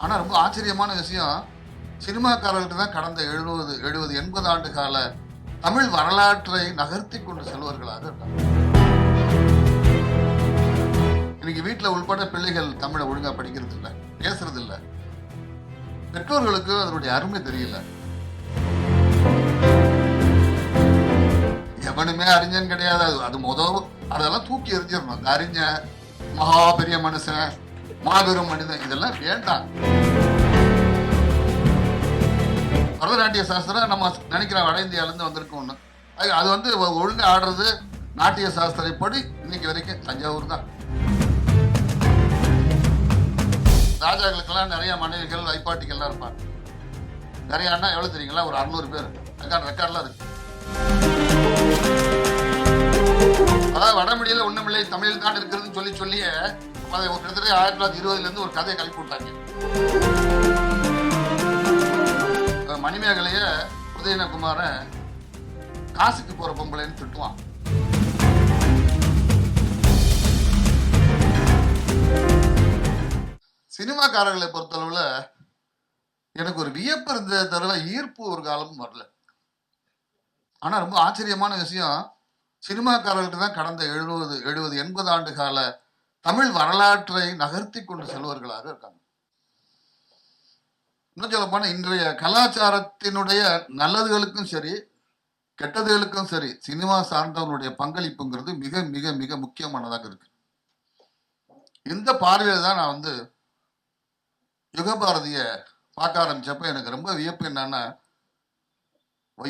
ஆனால் ரொம்ப ஆச்சரியமான விஷயம். சினிமாக்காரர்கிட்ட தான் கடந்த எழுபது எழுபது எண்பது ஆண்டு கால தமிழ் வரலாற்றை நகர்த்தி கொண்டு செல்வர்களாக இருக்காங்க இன்னைக்கு வீட்டில் உள்பட பிள்ளைகள் தமிழை ஒழுங்காக படிக்கிறது இல்லை பேசுறது இல்லை பெற்றோர்களுக்கு அதனுடைய அருமை தெரியல. எவனுமே அறிஞன் கிடையாது. அது அது அதெல்லாம் தூக்கி எரிஞ்சிடணும் அந்த அறிஞன் மகா பெரிய மனுஷன் மாபெரும் மனிதன். இதெல்லாம் வேண்டாம். பரதநாட்டிய சாஸ்திரம் நம்ம நினைக்கிற வட இந்தியாவிலேருந்து வந்திருக்கு ஒன்று அது அது வந்து ஒ- ஆடுறது நாட்டிய சாஸ்திரப்படி இன்னைக்கு வரைக்கும் தஞ்சாவூர் தான். ராஜாக்களுக்கெல்லாம் நிறைய மனைவிகள் வைப்பாட்டிகள்லாம் இருப்பாங்க. நிறைய அண்ணா எவ்வளோ தெரியுங்களா? ஒரு அறுநூறு பேர். ரெக்கார்ட் ரெக்கார்ட்லாம் இருக்கு. அதாவது வடமொழியில் ஒன்றுமில்லை தமிழில் தான் இருக்கிறதுன்னு சொல்லி சொல்லியே அதை ஒரு கிட்டத்தட்ட ஆயிரத்தி தொள்ளாயிரத்தி இருபதுலேருந்து ஒரு கதையை கழிப்பு விட்டாங்க மணிமேகலைய உதயநகுமாரன் காசுக்கு போகிற பொம்பளைன்னு திட்டுவான். சினிமாக்காரர்களை பொறுத்தளவில் எனக்கு ஒரு வியப்பு இருந்த தடவை ஈர்ப்பு ஒரு காலமும் வரல. ஆனால் ரொம்ப ஆச்சரியமான விஷயம் சினிமாக்காரர்கிட்ட தான் கடந்த எழுபது எழுபது எண்பது ஆண்டு கால தமிழ் வரலாற்றை நகர்த்தி கொண்டு செல்வர்களாக இருக்காங்க. இன்னும் சொல்ல போனால் இன்றைய கலாச்சாரத்தினுடைய நல்லதுகளுக்கும் சரி கெட்டதுகளுக்கும் சரி சினிமா சார்ந்தவனுடைய பங்களிப்புங்கிறது மிக மிக மிக முக்கியமானதாக இருக்கு. இந்த பார்வையில தான் நான் வந்து யுகபாரதிய பார்க்க ஆரம்பிச்சப்ப எனக்கு ரொம்ப வியப்பு என்னன்னா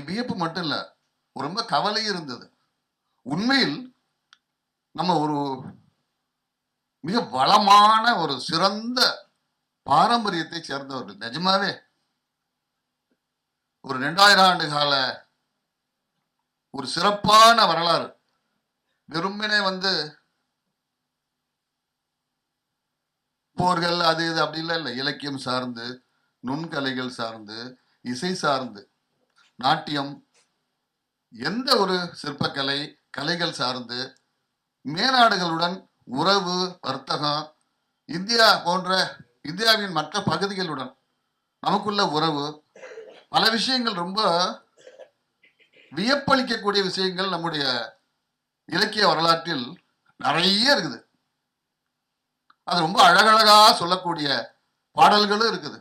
வியப்பு மட்டும் இல்லை ரொம்ப கவலை இருந்தது. உண்மையில் நம்ம ஒரு மிக வளமான ஒரு சிறந்த பாரம்பரியத்தை சேர்ந்தவர்கள். நிஜமாவே ஒரு ரெண்டாயிரம் ஆண்டு கால ஒரு சிறப்பான வரலாறு. வெறுமனே வந்து போர்கள் அது இது அப்படி இல்லை இல்லை. இலக்கியம் சார்ந்து நுண்கலைகள் சார்ந்து இசை சார்ந்து நாட்டியம் எந்த ஒரு சிற்பக்கலை கலைகள் சார்ந்து மேலாடுகளுடன் உறவு வர்த்தகம் இந்தியா போன்ற இந்தியாவின் மற்ற பகுதிகளுடன் நமக்குள்ள உறவு பல விஷயங்கள் ரொம்ப வியப்பளிக்கக்கூடிய விஷயங்கள் நம்முடைய இலக்கிய வரலாற்றில் நிறைய இருக்குது. அது ரொம்ப அழகழகா சொல்லக்கூடிய பாடல்களும் இருக்குது.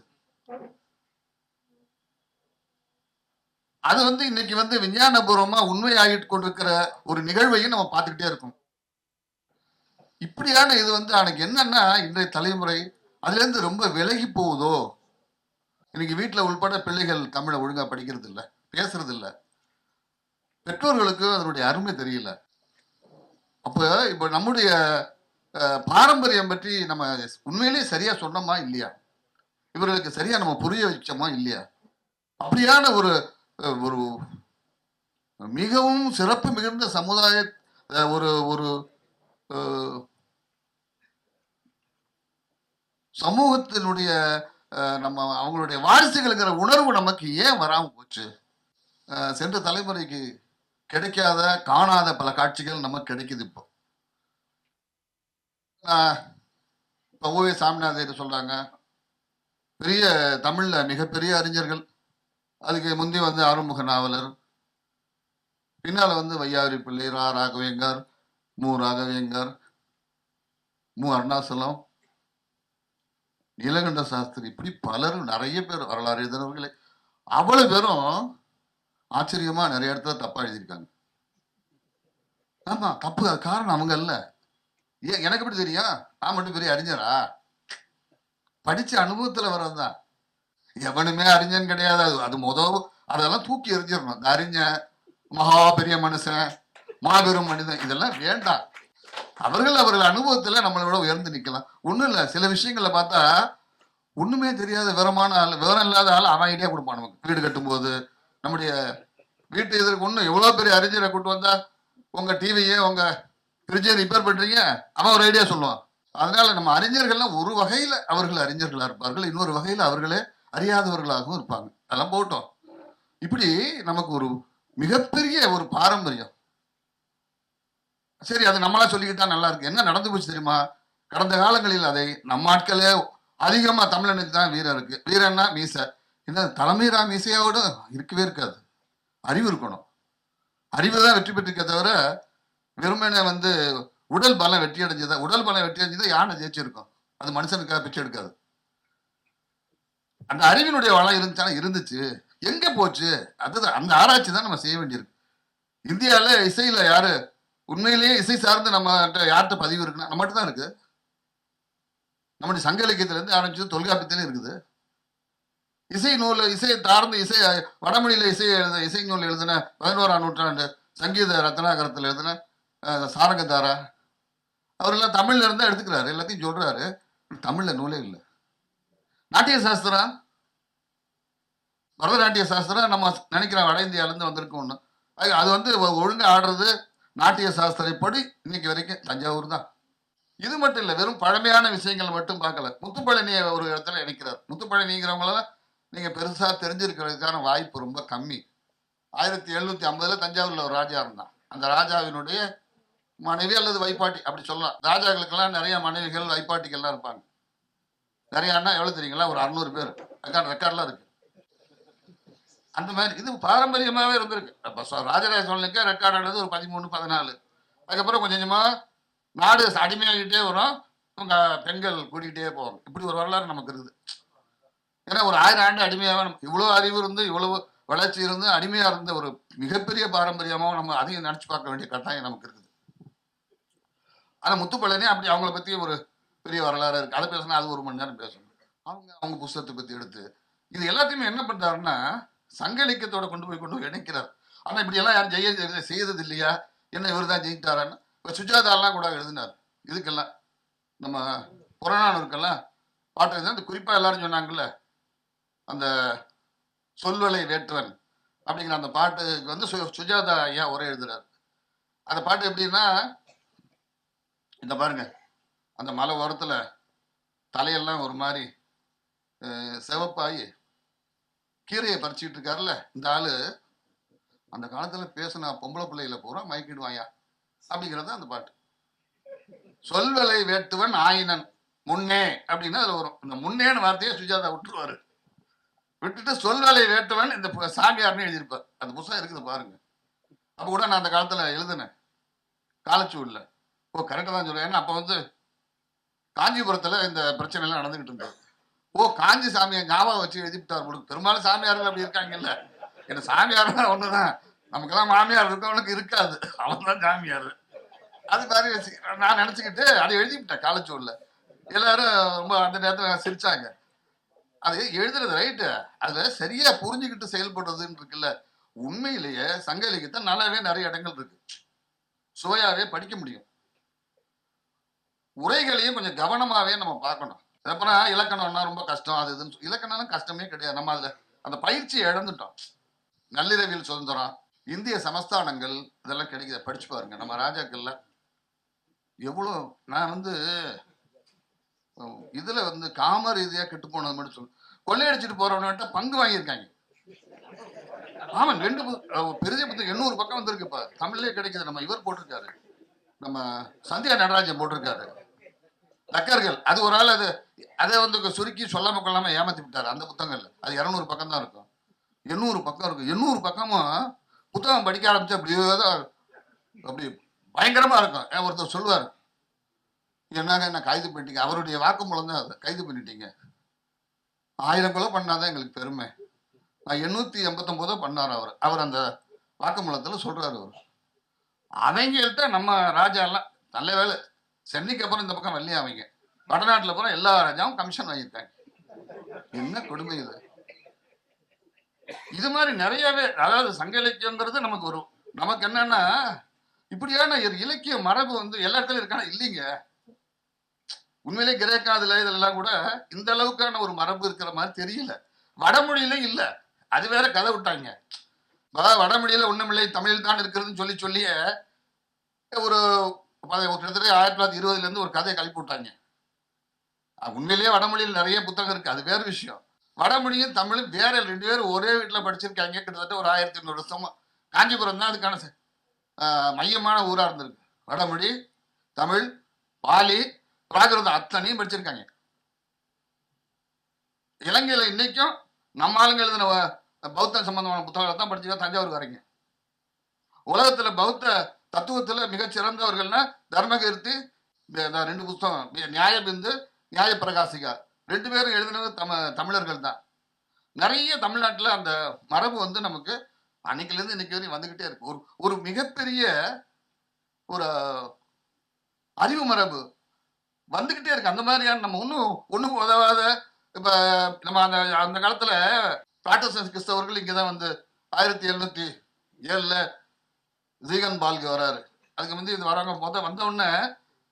அது வந்து இன்னைக்கு வந்து விஞ்ஞானபூர்வமா உண்மையாகிட்டு கொண்டிருக்கிற ஒரு நிகழ்வையும் நம்ம பார்த்துக்கிட்டே இருக்கோம். இப்படியான இது வந்து எனக்கு என்னன்னா இன்றைய தலைமுறை அதுலேருந்து ரொம்ப விலகி போகுதோ? இன்னைக்கு வீட்டில் உள்பட பிள்ளைகள் தமிழை ஒழுங்காக படிக்கிறது இல்லை பேசுறது இல்லை பெற்றோர்களுக்கு அதனுடைய அருமை தெரியல. அப்போ இப்போ நம்முடைய பாரம்பரியம் பற்றி நம்ம உண்மையிலேயே சரியா சொன்னோமா இல்லையா? இவர்களுக்கு சரியா நம்ம புரிய வச்சோமா இல்லையா? அப்படியான ஒரு ஒரு மிகவும் சிறப்பு மிகுந்த சமுதாய ஒரு ஒரு சமூகத்தினுடைய நம்ம அவங்களுடைய வாரிசுகளுங்கிற உணர்வு நமக்கு ஏன் வராமல் போச்சு? சென்ற தலைமுறைக்கு கிடைக்காத காணாத பல காட்சிகள் நமக்கு கிடைக்குது இப்போ. ஆஹ், இப்போ ஓவே சாமிநாதர் சொல்றாங்க பெரிய தமிழ்ல மிகப்பெரிய அறிஞர்கள் அதுக்கு முந்தி வந்து ஆறுமுக நாவலர் பின்னால் வந்து வையாரி பிள்ளை ரா ராகவேங்கர் மு ராகவேங்கர் மு அருணாசலம் நீலகண்ட சாஸ்திரி இப்படி பலரும் நிறைய பேர் வரலாறு எழுதினவர்களே. அவ்வளவு பேரும் ஆச்சரியமா நிறைய இடத்துல தப்பா எழுதியிருக்காங்க. ஆமா தப்பு காரணம் அவங்க இல்ல. ஏன் எனக்கு எப்படி தெரியும்? நான் மட்டும் பெரிய அறிஞரா? படிச்ச அனுபவத்துல வர்றதுதான். எவனுமே அறிஞன் கிடையாது. அது அது முத அதெல்லாம் தூக்கி எறிஞ்சிடணும். அந்த அறிஞன் மகா பெரிய மனுஷன். மாபெரும் மனிதன். இதெல்லாம் வேண்டாம். அவர்கள் அவர்கள் அனுபவத்துல நம்மளை விட உயர்ந்து நிக்கலாம். ஒண்ணும் இல்ல. சில விஷயங்களை பார்த்தா ஒண்ணுமே தெரியாத விவரமான ஆள் விவரம் இல்லாத ஆள் அவன் ஐடியா கொடுப்பான் நமக்கு. வீடு கட்டும்போது நம்முடைய வீட்டு இதற்கு ஒன்றும் எவ்வளோ பெரிய அறிஞரை கூட்டு வந்தா உங்க டிவியை உங்க ஃப்ரிட்ஜை ரிப்பேர் பண்றீங்க? அவன் ஒரு ஐடியா சொல்லுவான். அதனால நம்ம அறிஞர்கள்லாம் ஒரு வகையில் அவர்கள் அறிஞர்களாக இருப்பார்கள். இன்னொரு வகையில் அவர்களே அறியாதவர்களாகவும் இருப்பாங்க. அதெல்லாம் போட்டோம். இப்படி நமக்கு ஒரு மிகப்பெரிய ஒரு பாரம்பரியம். சரி அது நம்மளா சொல்லிக்கிட்டா நல்லா இருக்கு என்ன நடந்து போச்சு தெரியுமா? கடந்த காலங்களில் அதை நம்ம ஆட்களே அதிகமா தமிழனுக்கு தான் வீரம் இருக்கு வீரன்னா மீசை. என்ன தலைமைரா மீசையாவோட இருக்கவே இருக்காது. அறிவு இருக்கணும். அறிவு தான் வெற்றி பெற்றிருக்க தவிர வெறுமனை வந்து உடல் பலம் வெற்றி அடைஞ்சதா உடல் பலம் வெற்றி அடைஞ்சதா யானை ஜெயிச்சிருக்கும். அது மனுஷனுக்காக பிச்சை எடுக்காது. அந்த அறிவினுடைய வளம் இருந்துச்சாலும் இருந்துச்சு. எங்க போச்சு? அதுதான். அந்த ஆராய்ச்சி தான் நம்ம செய்ய வேண்டியிருக்கு. இந்தியாவில் இசையில யாரு உண்மையிலேயே இசை சார்ந்து நம்ம யார்கிட்ட பதிவு இருக்குன்னா நம்மகிட்ட தான் இருக்கு. நம்முடைய சங்க இலக்கியத்திலேருந்து ஆரம்பிச்சது தொல்காப்பியத்திலே இருக்குது. இசை நூல் இசையை சார்ந்து இசை வடமொழியில் இசை எழுத இசை நூல் எழுதின பதினோராம் நூற்றாண்டு சங்கீத ரத்னாகரத்தில் எழுதின சாரகதாரா சாரங்கதாரா அவரெல்லாம் தமிழ்ல இருந்தால் எடுத்துக்கிறாரு எல்லாத்தையும் சொல்றாரு. தமிழ்ல நூலே இல்லை. நாட்டிய சாஸ்திரம் பரதநாட்டிய சாஸ்திரம் நம்ம நினைக்கிறோம் வட இந்தியாவிலேருந்து இருந்து அது வந்து ஒழுங்காக ஆடுறது நாட்டிய சாஸ்திரப்படி இன்னைக்கு வரைக்கும் தஞ்சாவூர் தான். இது மட்டும் இல்லை வெறும் பழமையான விஷயங்கள் மட்டும் பார்க்கல. முத்துப்பழனியை ஒரு இடத்துல இணைக்கிறார். முத்துப்பழனிங்கிறவங்களால நீங்கள் பெருசாக தெரிஞ்சிருக்கிறதுக்கான வாய்ப்பு ரொம்ப கம்மி. ஆயிரத்தி எழுநூத்தி ஐம்பதுல தஞ்சாவூர்ல ஒரு ராஜா இருந்தான். அந்த ராஜாவினுடைய மனைவி அல்லது வைப்பாட்டி அப்படி சொல்லலாம். ராஜாக்களுக்கெல்லாம் நிறைய மனைவிகள் வைப்பாட்டிகள்லாம் இருப்பாங்க. நிறையா எவ்வளோ தெரியுங்களா? ஒரு அறுநூறு பேர். ரெக்கார்ட் ரெக்கார்ட்லாம் இருக்கு. அந்த மாதிரி இது பாரம்பரியமாகவே இருந்திருக்கு. அப்போ ராஜராஜ சோழனுக்கு ரெக்கார்ட் ஆனது ஒரு பதிமூணு பதினாலு. அதுக்கப்புறம் கொஞ்சம் கொஞ்சமாக நாடு அடிமையாகிட்டே வரும். உங்க பெண்கள் கூட்டிகிட்டே போவாங்க இப்படி ஒரு வரலாறு நமக்கு இருக்குது. ஏன்னா ஒரு ஆயிரம் ஆண்டு அடிமையாக நமக்கு இவ்வளோ அறிவு இருந்து இவ்வளவு வளர்ச்சி இருந்து அடிமையாக இருந்த ஒரு மிகப்பெரிய பாரம்பரியமாகவும் நம்ம அதையும் நினச்சி பார்க்க வேண்டிய கட்டாயம் நமக்கு இருக்குது. ஆனால் முத்துப்பழனே அப்படி அவங்கள பற்றி ஒரு பெரிய வரலாறு இருக்குது அதை பேசினா அது ஒரு மணி நேரம் பேசணும் அவங்க அவங்க புஸ்தகத்தை பற்றி எடுத்து இது எல்லாத்தையுமே என்ன பண்ணுறாருன்னா சங்க இலக்கியத்தோட கொண்டு போய் கொண்டு போய் இணைக்கிறார். ஆனால் இப்படியெல்லாம் யாரும் ஜெய செய்தது இல்லையா என்ன இவர் தான் ஜெயித்தாரான்னு இப்போ சுஜாதாலாம் கூட எழுதினார். இதுக்கெல்லாம் நம்ம புறநானூருக்கெல்லாம் பாட்டு எழுதினா அந்த குறிப்பாக எல்லாரும் சொன்னாங்கல்ல அந்த சொல்வலை வேற்றுவன் அப்படிங்கிற அந்த பாட்டுக்கு வந்து சு- சுஜாதா ஐயா உரை எழுதுறாரு. அந்த பாட்டு எப்படின்னா இந்த பாருங்க அந்த மலை ஓரத்தில் தலையெல்லாம் ஒரு மாதிரி அஹ், சிவப்பாயி கீரையை பறிச்சுட்டு இருக்காருல்ல இந்த ஆளு அந்த காலத்துல பேசின பொம்பளை பிள்ளையில பூரா மயக்கிடுவாயா அப்படிங்கிறது அந்த பாட்டு. சொல்வலை வேட்டுவன் ஆயினன் முன்னே அப்படின்னா அதுல வரும். இந்த முன்னேன்னு வார்த்தையை சுஜாதா விட்டுருவாரு. விட்டுட்டு சொல்வலை வேட்டுவன் இந்த சாமியார்னு எழுதியிருப்பார். அந்த புத்தகம் இருக்குது பாருங்க. அப்ப கூட நான் அந்த காலத்துல எழுதினேன். காலச்சூழ்ல ஓ கரெக்டாக தான் சொல்லுவேன் ஏன்னா அப்போ வந்து காஞ்சிபுரத்துல இந்த பிரச்சனை எல்லாம் நடந்துகிட்டு இருந்தது. ஓ காஞ்சி சாமியை ஞாபகம் வச்சு எழுதிவிட்டார் உங்களுக்கு பெரும்பாலும் சாமியார்கள் அப்படி இருக்காங்கல்ல. என்ன சாமியார்னா தான் ஒண்ணுதான். நமக்கெல்லாம் மாமியார் இருக்கவனுக்கு இருக்காது. அவன் தான் சாமியார். அது மாதிரி நான் நினைச்சுக்கிட்டு அதை எழுதிவிட்டேன் காலச்சூழ்ல எல்லாரும் ரொம்ப அந்த நேரத்தில் சிரிச்சாங்க. அது எழுதுறது ரைட்டு அதில் சரியா புரிஞ்சுக்கிட்டு செயல்படுறதுன்னு இருக்குல்ல உண்மையிலேயே சங்க இலக்கியத்தை நல்லாவே நிறைய இடங்கள் இருக்கு. சுவையாகவே படிக்க முடியும். உரைகளையும் கொஞ்சம் கவனமாகவே நம்ம பார்க்கணும். அப்புறம் இலக்கணம்னா ரொம்ப கஷ்டம் அது இதுன்னு சொல்லி- இலக்கணம்னா கஷ்டமே கிடையாது. நம்ம அதில் அந்த பயிற்சியை இழந்துட்டோம். நள்ளிரவியல் சுதந்திரம் இந்திய சமஸ்தானங்கள் இதெல்லாம் கிடைக்கிது. படிச்சு பாருங்க. நம்ம ராஜாக்கள்ல எவ்வளோ நான் வந்து இதில் இதுல வந்து காம ரீதியா கெட்டு போனது மட்டும் சொல்லு. கொள்ளையடிச்சிட்டு போறவன்கிட்ட பங்கு வாங்கியிருக்காங்க. ஆமா ரெண்டு பெரிய புத்தகம் எண்ணூறு பக்கம் வந்திருக்கு இப்ப. தமிழ்லயே கிடைக்குது. நம்ம இவர் போட்டிருக்காரு. நம்ம சந்தியா நடராஜன் போட்டிருக்காரு. தக்கர்கள் அது ஒரு ஆள் அது அதை வந்து சுருக்கி சொல்லாம கொள்ளாம ஏமாத்தி விட்டார். அந்த புத்தகங்கள்ல. அது இரநூறு பக்கம் தான் இருக்கும். எண்ணூறு பக்கம் இருக்கும். எண்ணூறு பக்கமும் புத்தகம் படிக்க ஆரம்பிச்சு அப்படியே தான் அப்படி பயங்கரமா இருக்கும். ஏன் ஒருத்தர் சொல்லுவார். என்னங்க என்ன கைது பண்ணிட்டீங்க? அவருடைய வாக்குமூலம் தான் அதை கைது பண்ணிட்டீங்க. ஆயிரம் கொலை பண்ணாதான் எங்களுக்கு பெருமை. நான் எண்ணூத்தி எண்பத்தொன்பதோ பண்ணார் அவர். அவர் அந்த வாக்குமூலத்துல சொல்றாரு அவர். அவங்கள்ட்ட நம்ம ராஜா எல்லாம் நல்ல வேலை. சென்னைக்கு அப்புறம் இந்த பக்கம் வெள்ளையா அவங்க வடநாட்டுல அப்புறம் எல்லா ராஜாவும் கமிஷன் வாங்கியிருக்காங்க. என்ன கொடுமை இது? இது மாதிரி நிறையவே அதாவது சங்க இலக்கியங்கிறது நமக்கு வரும் நமக்கு என்னன்னா இப்படியான இலக்கிய மரபு வந்து எல்லா இடத்துலயும் இருக்கானா இல்லைங்க. உண்மையிலே கிரேக்கா அதுல இதெல்லாம் கூட இந்த அளவுக்கான ஒரு மரபு இருக்கிற மாதிரி தெரியல. வடமொழியில இல்ல. அது வேற கதை விட்டாங்க. வ- வடமொழியில ஒண்ணுமில்லை தமிழில் தான் இருக்கிறதுன்னு சொல்லி சொல்லியே ஒரு கிட்டத்தட்ட ஆயிரத்தி தொள்ளாயிரத்தி இருபதுலேருந்து ஒரு கதையை கழிப்பு விட்டாங்க. உண்மையிலேயே வடமொழியில் நிறைய புத்தகம் இருக்குது அது வேறு விஷயம். வடமொழியும் தமிழும் வேற ரெண்டு பேரும் ஒரே வீட்டில் படிச்சிருக்காங்க. கிட்டத்தட்ட ஒரு ஆயிரத்தி ஐநூறு வருஷமா. காஞ்சிபுரம் தான் அதுக்கான மையமான ஊராக இருந்திருக்கு. வடமொழி தமிழ் பாலி பிராகிருதம் அத்தனையும் படிச்சிருக்காங்க. இலங்கையில் இன்னைக்கும் நம்ம ஆளுங்க எழுதின வ- பௌத்த சம்பந்தமான புத்தகங்களை தான் படிச்சுக்க தஞ்சாவூர் வரீங்க உலகத்தில் பௌத்த தத்துவத்துல மிகச்சிறந்தவர்கள்னா தர்மகீர்த்தி ரெண்டு புஸ்தகம் நியாயபிந்து நியாய பிரகாசிகா ரெண்டு பேரும் எழுதினது தம தமிழர்கள் தான். நிறைய தமிழ்நாட்டில் அந்த மரபு வந்து நமக்கு அன்னைக்குலேருந்து இன்னைக்கு வரையும் வந்துக்கிட்டே இருக்கு. ஒரு ஒரு மிகப்பெரிய ஒரு அறிவு மரபு வந்துக்கிட்டே இருக்கு. அந்த மாதிரியான நம்ம ஒன்றும் ஒன்றும் உதவாத இப்போ நம்ம அந்த அந்த காலத்தில் பிராட்டஸ்டன்ட் கிறிஸ்தவர்கள் இங்கே தான் வந்து ஆயிரத்தி எழுநூற்றி ஏழில் ஜீகன் பால்கு வராரு. அதுக்கு வந்து இது வராங்க முத வந்த உடனே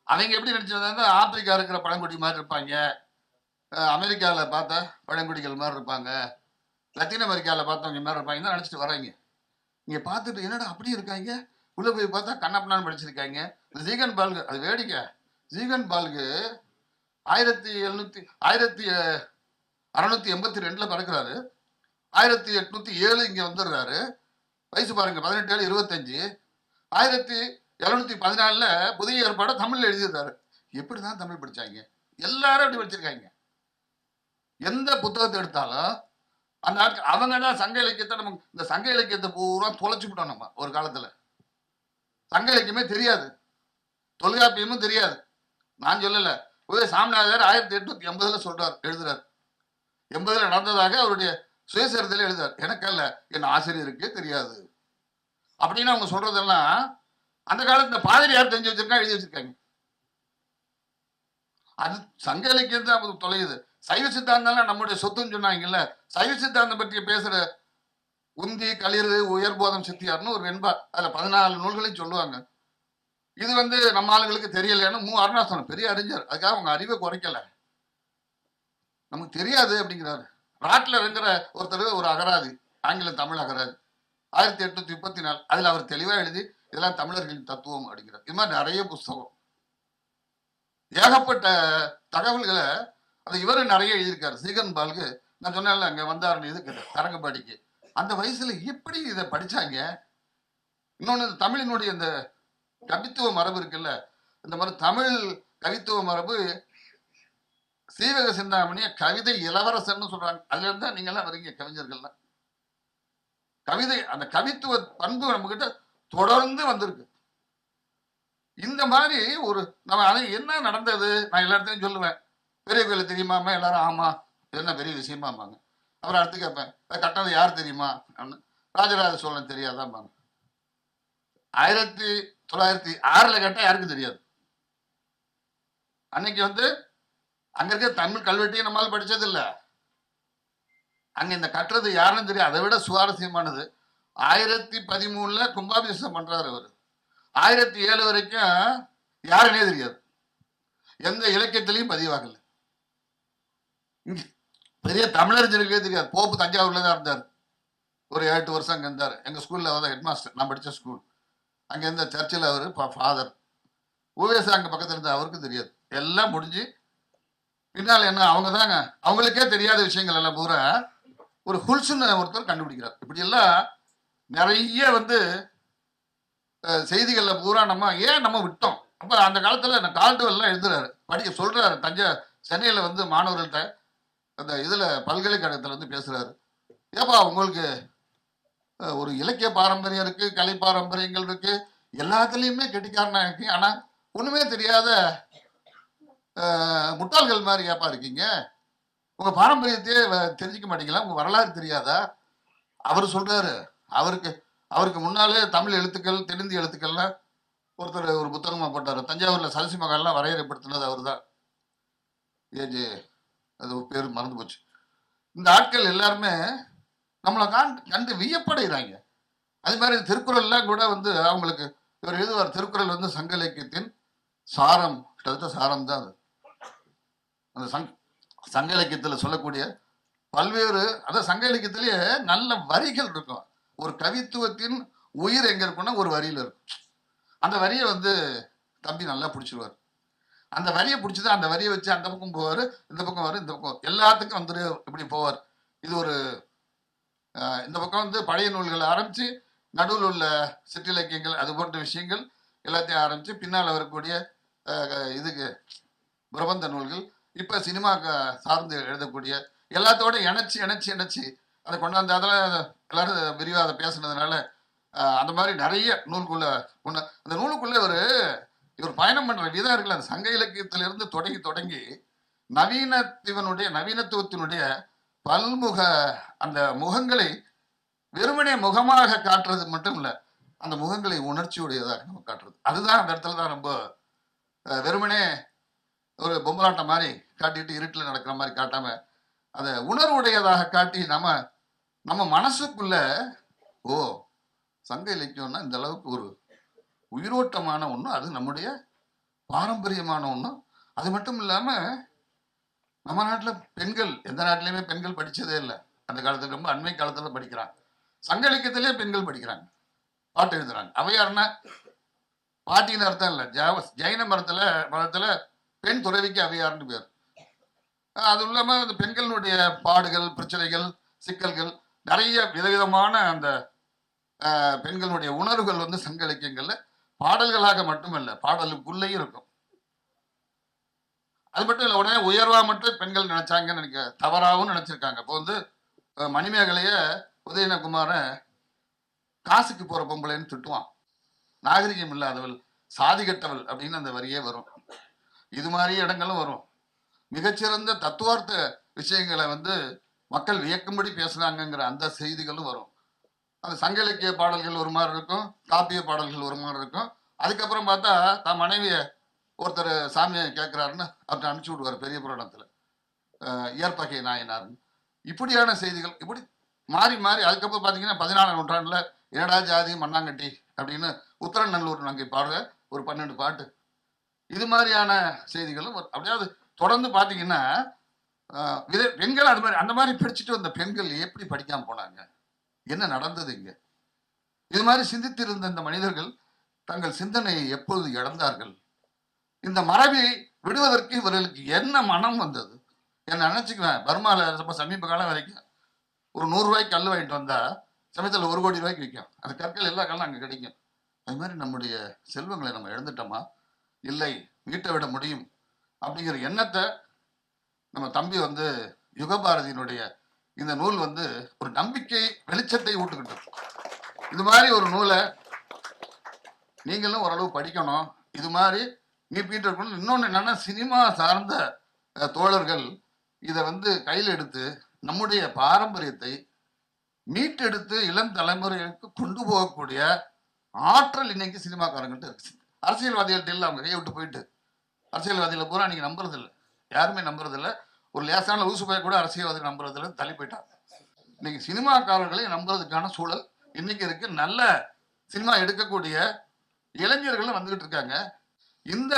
அவங்க எப்படி நினைச்சது ஆப்பிரிக்கா இருக்கிற பழங்குடி மாதிரி இருப்பாங்க. அமெரிக்காவில் பார்த்தா பழங்குடிகள் மாதிரி இருப்பாங்க. லத்தீன் அமெரிக்காவில் பார்த்தவங்க மாதிரி இருப்பாங்க. தான் நினச்சிட்டு வராங்க. இங்கே பார்த்துட்டு என்னடா அப்படி இருக்காங்க? உள்ளே போய் பார்த்தா கண்ணப்பனான்னு படிச்சிருக்காங்க. இந்த ஜீகன் பால்கு அது வேடிக்கை. ஜீகன் பால்கு ஆயிரத்தி எழுநூத்தி ஆயிரத்தி அறுநூத்தி எண்பத்தி ரெண்டில் பிறக்கிறாரு. ஆயிரத்தி எட்நூத்தி ஏழு இங்கே வந்துடுறாரு. வயசு பாருங்க பதினெட்டு ஏழு இருபத்தஞ்சு. ஆயிரத்தி எழுநூத்தி பதினாலுல புதிய ஏற்பாடை தமிழ்ல எப்படி தான் தமிழ் படிச்சாங்க? எல்லாரும் அப்படி படிச்சிருக்காங்க. எந்த புத்தகத்தை எடுத்தாலும் அந்த ஆட்கள் அவங்க தான் சங்க இலக்கியத்தை நம்ம இந்த சங்க இலக்கியத்தை பூரா தொலைச்சு விட்டோம் நம்ம ஒரு காலத்துல. சங்க இலக்கியமே தெரியாது. தொல்காப்பியமும் தெரியாது. நான் சொல்லல. உதய சாமிநாதர் ஆயிரத்தி எட்நூத்தி எண்பதுல சொல்றார் எழுதுறார். எண்பதுல நடந்ததாக அவருடைய சுயசரிதையில எழுதார் எனக்கு அல்ல என் ஆசிரியருக்கே தெரியாது. அப்படின்னு அவங்க சொல்றதெல்லாம் அந்த காலத்துல பாதிரியார் தெரிஞ்சு வச்சிருக்கா எழுதி வச்சிருக்காங்க. அது சங்க இலக்கியம் தான் அது தொலையுது. சைவ சித்தாந்தம்லாம் நம்முடைய சொத்துன்னு சொன்னாங்கல்ல சைவ சித்தாந்தம் பற்றி பேசுற உந்தி களிர் உயர்போதம் சித்தியார்னு ஒரு வெண்பா அதுல பதினாலு நூல்களையும் சொல்லுவாங்க. இது வந்து நம்ம ஆளுங்களுக்கு தெரியலைன்னு மூ. அருணாசனம் பெரிய அறிஞர். அதுக்காக அவங்க அறிவை குறைக்கல. நமக்கு தெரியாது அப்படிங்கிறாரு. நாட்டில் இருக்கிற ஒருத்தர் ஒரு அகராதி ஆங்கிலம் தமிழ் அகராதி. ஆயிரத்தி எட்நூத்தி முப்பத்தி நாலு அதில் அவர் தெளிவாக எழுதி இதெல்லாம் தமிழர்களின் தத்துவம் அப்படிங்கிறார். இது மாதிரி நிறைய புஸ்தகம். ஏகப்பட்ட தகவல்களை அது இவரு நிறைய எழுதியிருக்காரு. சீகன் பால்கு நான் சொன்னேன்ல அங்கே வந்தாருன்னு இதுக்கு தரங்கம்பாடிக்கு. அந்த வயசுல எப்படி இதை படிச்சாங்க? இன்னொன்னு தமிழினுடைய இந்த கவித்துவ மரபு இருக்குல்ல இந்த மாதிரி தமிழ் கவித்துவ மரபு சீவக சிந்தாமணிய கவிதை இளவரசன்னு சொல்றாங்க. அதுல இருந்தா நீங்க எல்லாம் வரீங்க கவிஞர்கள்லாம். கவிதை அந்த கவித்துவ பண்பு நம்ம கிட்ட தொடர்ந்து வந்திருக்கு. இந்த மாதிரி ஒரு நம்ம அது என்ன நடந்தது? நான் எல்லா இடத்துலையும் சொல்லுவேன். பெரிய கோயில் தெரியுமாமா எல்லாரும் ஆமா. என்ன பெரிய விஷயமாம்பாங்க. அப்புறம் அடுத்து கேட்பேன் "இதை கட்டினது யார் தெரியுமா? அப்படின்னு. ராஜராஜ சோழன் தெரியாதாம்பாங்க. ஆயிரத்தி தொள்ளாயிரத்தி ஆறுல கேட்டா யாருக்கும் தெரியாது. அன்னைக்கு வந்து அங்க இருக்க தமிழ் கல்வெட்டையும் நம்மால் படிச்சது இல்ல அங்க இந்த கட்டுறது யாருன்னு தெரியும். அதை விட சுவாரஸ்யமானது. ஆயிரத்தி பதிமூணுல கும்பாபிஷேகம் பண்றாரு அவர். ஆயிரத்தி ஏழு வரைக்கும் யாருன்னே தெரியாது. எந்த இலக்கியத்திலையும் பதிவாகல. பெரிய தமிழறிஞருக்கே தெரியாது. போப்பு தஞ்சாவூர்ல தான் இருந்தார். ஒரு எட்டு வருஷம் அங்கே இருந்தார். எங்கள் ஸ்கூலில் வந்து ஹெட் மாஸ்டர் நான் படித்த ஸ்கூல். அங்கே இருந்த சர்ச்சில் அவர் ஃபாதர். ஓவேசா அங்கே பக்கத்தில் இருந்தா அவருக்கும் தெரியாது. எல்லாம் முடிஞ்சு பின்னால் என்ன அவங்க தாங்க. அவங்களுக்கே தெரியாத விஷயங்கள் எல்லாம் பூரா ஒரு ஹுல்சுன்னு ஒருத்தர் கண்டுபிடிக்கிறார். இப்படியெல்லாம் நிறைய வந்து செய்திகளில் பூரா நம்ம ஏன் நம்ம விட்டோம்? அப்போ அந்த காலத்தில் நான் கால்டுவெல்லாம் எழுதுறாரு. படிக்க சொல்கிறாரு தஞ்சை சென்னையில் வந்து மாணவர்கள்ட்ட அந்த இதில் பல்கலைக்கழகத்தில் வந்து பேசுகிறாரு ஏப்பா உங்களுக்கு ஒரு இலக்கிய பாரம்பரியம் இருக்குது கலை பாரம்பரியங்கள் இருக்குது எல்லாத்துலேயுமே கெட்டிக்காரனாக இருக்கு ஆனால் ஒன்றுமே தெரியாத முட்டாள்கள் மாதிரி ஏப்பா இருக்கீங்க? உங்க பாரம்பரியத்தையே வ- தெரிஞ்சுக்க மாட்டீங்களா? உங்க வரலாறு தெரியாதா? அவர் சொல்றாரு. அவருக்கு அவருக்கு முன்னாலே தமிழ் எழுத்துக்கள் தெலுங்கு எழுத்துக்கள்லாம் ஒருத்தர் ஒரு புத்தகமாக போட்டார். தஞ்சாவூரில் சரசி மகால்லாம் வரையறைப்படுத்தினது அவர் தான். ஏஜே அது பேர் மறந்து போச்சு. இந்த ஆட்கள் எல்லாருமே நம்மளை காண் கண்டு வியப்படைகிறாங்க அது மாதிரி திருக்குறள்லாம் கூட வந்து அவங்களுக்கு இவர் எழுதுவார் திருக்குறள் வந்து சங்க இலக்கியத்தின் சாரம் கிட்டத்தட்ட சாரம் தான் அது. அந்த சங் சங்க இலக்கியத்தில் சொல்லக்கூடிய பல்வேறு அதாவது சங்க இலக்கியத்திலேயே நல்ல வரிகள் இருக்கும். ஒரு கவித்துவத்தின் உயிர் எங்கே இருக்கும்னா ஒரு வரியில் இருக்கும். அந்த வரியை வந்து தம்பி நல்லா பிடிச்சிருவார். அந்த வரியை பிடிச்சது அந்த வரியை வச்சு அந்த பக்கம் போவார் இந்த பக்கம் வரும் இந்த பக்கம் எல்லாத்துக்கும் வந்துட்டு இப்படி போவார். இது ஒரு இந்த பக்கம் வந்து பழைய நூல்களை ஆரம்பித்து நடுவில் உள்ள சிற்றிலக்கியங்கள் அது போன்ற விஷயங்கள் எல்லாத்தையும் ஆரம்பித்து பின்னால் வரக்கூடிய இதுக்கு பிரபந்த நூல்கள் இப்போ சினிமா சார்ந்து எழுதக்கூடிய எல்லாத்தோட இணைச்சி இணைச்சி இணைச்சி அதை கொண்டாந்து அதில் எல்லாரும் விரிவாக அதை பேசுனதுனால அந்த மாதிரி நிறைய நூலுக்குள்ள ஒன்று அந்த நூலுக்குள்ளே ஒரு இவர் பயணம் பண்ணுற விதம் இருக்குல்ல. அந்த சங்க இலக்கியத்திலிருந்து தொடங்கி தொடங்கி நவீனத்திவனுடைய நவீனத்துவத்தினுடைய பல்முக அந்த முகங்களை வெறுமனே முகமாக காட்டுறது மட்டும் இல்லை அந்த முகங்களை உணர்ச்சியுடையதாக நம்ம காட்டுறது. அதுதான் அந்த இடத்துல தான் ரொம்ப வெறுமனே ஒரு பொம்மலாட்டம் மாதிரி காட்டிட்டு இருட்டில் நடக்கிற மாதிரி காட்டாம அதை உணர்வுடையதாக காட்டி நம்ம நம்ம மனசுக்குள்ள ஓ சங்க இலக்கியம்னா இந்த அளவுக்கு ஒரு உயிரோட்டமான ஒன்று அது நம்முடைய பாரம்பரியமான ஒன்று அது மட்டும் இல்லாம நம்ம நாட்டில் பெண்கள் எந்த நாட்டிலையுமே பெண்கள் படித்ததே இல்லை. அந்த காலத்துல ரொம்ப அண்மை காலத்துல படிக்கிறாங்க. சங்க இலக்கியத்திலே பெண்கள் படிக்கிறாங்க. பாட்டு எழுதுறாங்க. அவையார்னா பாட்டின்னு அர்த்தம் இல்லை. ஜ ஜைன மரத்துல மரத்துல பெண் துறவிக்கு அவையார்னு பேர். அது இல்லாமல் அந்த பெண்களுடைய பாடுகள் பிரச்சனைகள் சிக்கல்கள் நிறைய விதவிதமான அந்த பெண்களுடைய உணர்வுகள் வந்து சங்க இலக்கியங்களில் பாடல்களாக மட்டுமல்ல பாடலுக்குள்ளேயும் இருக்கும். அது மட்டும் இல்லை உடனே உயர்வா மட்டும் பெண்கள் நினைச்சாங்கன்னு நினைக்க தவறாகவும் நினைச்சிருக்காங்க. இப்போ வந்து மணிமேகலைய உதயனகுமாரன் காசுக்கு போற பொம்பளைன்னு திட்டுவான். நாகரிகம் இல்லாதவள் சாதி கெட்டவள் அப்படின்னு அந்த வரியே வரும். இது மாதிரி இடங்களும் வரும். மிகச்சிறந்த தத்துவார்த்த விஷயங்களை வந்து மக்கள் வியக்கும்படி பேசுனாங்கங்கிற அந்த செய்திகளும் வரும். அந்த சங்க இலக்கிய பாடல்கள் ஒரு மாதிரி இருக்கும் காப்பிய பாடல்கள் ஒரு மாதிரி இருக்கும். அதுக்கப்புறம் பார்த்தா தான் மனைவியை ஒருத்தர் சாமியை கேட்குறாருன்னு அவர்கிட்ட அனுப்பிச்சி விடுவார் பெரிய புராணத்தில். இயற்பகை நாயனார்னு. இப்படியான செய்திகள் இப்படி மாறி மாறி அதுக்கப்புறம் பார்த்தீங்கன்னா பதினாலாம் நூற்றாண்டில் ஏடா ஜாதி மண்ணாங்கட்டி அப்படின்னு உத்தரநல்லூர் நங்கை பாடுற ஒரு பன்னெண்டு பாட்டு. இது மாதிரியான செய்திகளும் அப்படியாவது தொடர்ந்து பார்த்தீங்கன்னா விதை பெண்கள் அது மாதிரி அந்த மாதிரி படிச்சுட்டு வந்த பெண்கள் எப்படி படிக்காம போனாங்க? என்ன நடந்தது இங்க? இது மாதிரி சிந்தித்திருந்த இந்த மனிதர்கள் தங்கள் சிந்தனையை எப்பொழுது இழந்தார்கள்? இந்த மரபை விடுவதற்கு இவர்களுக்கு என்ன மனம் வந்தது? என்ன நினைச்சுக்குவேன் பர்மால ரொம்ப சமீப காலம் வரைக்கும் ஒரு நூறுரூவாய்க்கு கல் வாங்கிட்டு வந்தா சமயத்தில் ஒரு கோடி ரூபாய்க்கு விற்கும் அந்த கற்கள் எல்லா கல்லும் அங்கே கிடைக்கும். அது மாதிரி நம்முடைய செல்வங்களை நம்ம இழந்துட்டோமா? இல்லை மீட்டை விட முடியும். அப்படிங்கிற எண்ணத்தை நம்ம தம்பி வந்து யுகபாரதியினுடைய இந்த நூல் வந்து ஒரு நம்பிக்கை வெளிச்சத்தை ஊட்டுக்கிட்டு இது மாதிரி ஒரு நூலை நீங்களும் ஓரளவு படிக்கணும். இது மாதிரி நீப்பிட்டு இருக்கணும். இன்னொன்று என்னன்னா சினிமா சார்ந்த தோழர்கள் இதை வந்து கையில் எடுத்து நம்முடைய பாரம்பரியத்தை மீட்டெடுத்து இளம் தலைமுறைகளுக்கு கொண்டு போகக்கூடிய ஆற்றல் இன்னைக்கு சினிமாக்காரங்கள்ட்ட இருக்கு. அரசியல்வாதிகள்ட்ட இல்லை அவங்க கையை விட்டு போயிட்டு அரசியல்வாதிகளை பூரா நீங்க நம்புறதில்ல. யாருமே நம்புறதில்ல. ஒரு லேசான லூசு போய் கூட அரசியல்வாதி நம்புறதில்ல தள்ளி போயிட்டாங்க. இன்னைக்கு சினிமாக்காரர்களை நம்புறதுக்கான சூழல் இன்னைக்கு இருக்கு. நல்ல சினிமா எடுக்கக்கூடிய இளைஞர்களும் வந்துகிட்டு இருக்காங்க. இந்த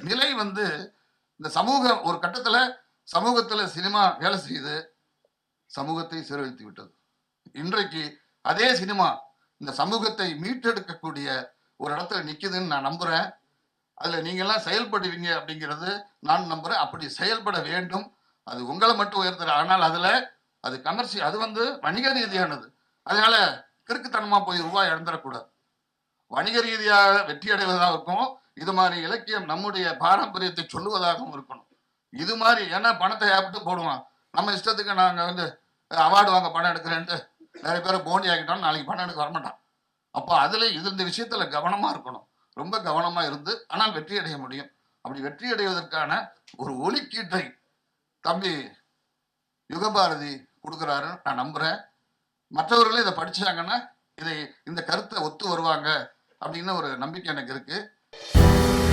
நிலை வந்து இந்த சமூக ஒரு கட்டத்துல சமூகத்துல சினிமா வேலை செய்து சமூகத்தை சீரழித்து விட்டது. இன்றைக்கு அதே சினிமா இந்த சமூகத்தை மீட்டெடுக்கக்கூடிய ஒரு இடத்துல நிற்குதுன்னு நான் நம்புறேன். அதுல நீங்க எல்லாம் செயல்படுவீங்க அப்படிங்கிறது நான் நம்புறேன். அப்படி செயல்பட வேண்டும். அது உங்களை மட்டும் உயர்த்துற. ஆனால் அதுல அது கமர்சி அது வந்து வணிக ரீதியானது. அதனால கிறுக்குத்தனமா போய் ரூபாய் இழந்துடக்கூடாது. வணிக ரீதியாக வெற்றி அடைவதாக இருக்கும் இது மாதிரி இலக்கியம் நம்முடைய பாரம்பரியத்தை சொல்லுவதாகவும் இருக்கணும். இது மாதிரி ஏன்னா பணத்தை ஏப்பிட்டு போடுவான். நம்ம இஷ்டத்துக்கு நாங்க வந்து அவார்டு வாங்க பணம் எடுக்கிறேன்ட்டு நிறைய பேரை போண்டி ஆகிட்டோம் நாளைக்கு பணம் எடுக்க வரமாட்டான். அப்போ அதுல இது இந்த விஷயத்துல கவனமா இருக்கணும். ரொம்ப கவனமாக இருந்து ஆனால் வெற்றி அடைய முடியும். அப்படி வெற்றி அடைவதற்கான ஒரு ஒலிக்கீட்டை தம்பி யுகபாரதி கொடுக்குறாரு நான் நம்புகிறேன் மற்றவர்களும் இதை படிச்சாங்கன்னா இதை இந்த கருத்தை ஒத்து வருவாங்க அப்படின்னு ஒரு நம்பிக்கை எனக்கு இருக்குது